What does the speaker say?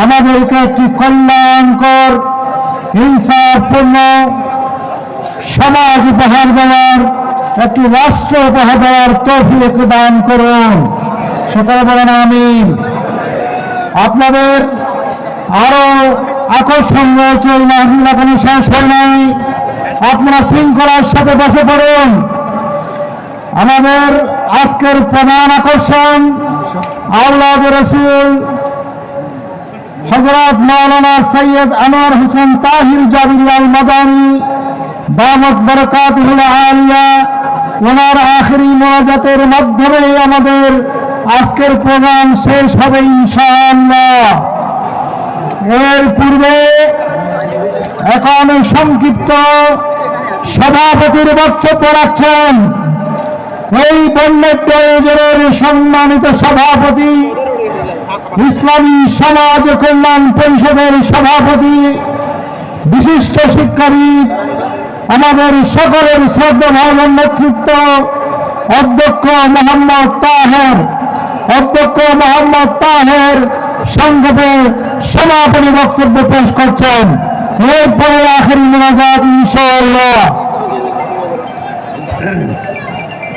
আমাদেরকে একটি কল্যাণকর, হিংসাপূর্ণ, সমাজ উপহার দেওয়ার, একটি রাষ্ট্র উপহার দেওয়ার তৌফিক দান করুন। সকলে বলেন আমি আপনাদের আরও আকর্ষণ রয়েছে মাহফিল এখনও শেষ নাই। আপনারা শৃঙ্খলার সাথে বসে পড়ুন। আমাদের আজকের প্রধান আকর্ষণ আল্লাহ রসুল হজরত মৌলানা সৈয়দ আনোয়ার হোসেন তাহির জাবিল্লাল মাদানী, দামত বরকাতুল আলিয়া, ওনার আখেরি মোনাজাতের মাধ্যমে আমাদের আজকের প্রোগ্রাম শেষ হবে ইনশাআল্লাহ। এর পূর্বে এখন সংক্ষিপ্ত সভাপতির বক্তব্য রাখছেন। এই বন্যের প্রয়োজনের সম্মানিত সভাপতি ইসলামী সমাজ কল্যাণ পরিষদের সভাপতি, বিশিষ্ট শিক্ষাবিদ, আমাদের সকলের শ্রদ্ধা ভাবন নেতৃত্ব, অধ্যক্ষ মোহাম্মদ তাহের। অধ্যক্ষ মোহাম্মদ তাহের সংক্ষেপে সমাপনী বক্তব্য পেশ করছেন। এরপরে আখেরি মোনাজাত ইনশাআল্লাহ।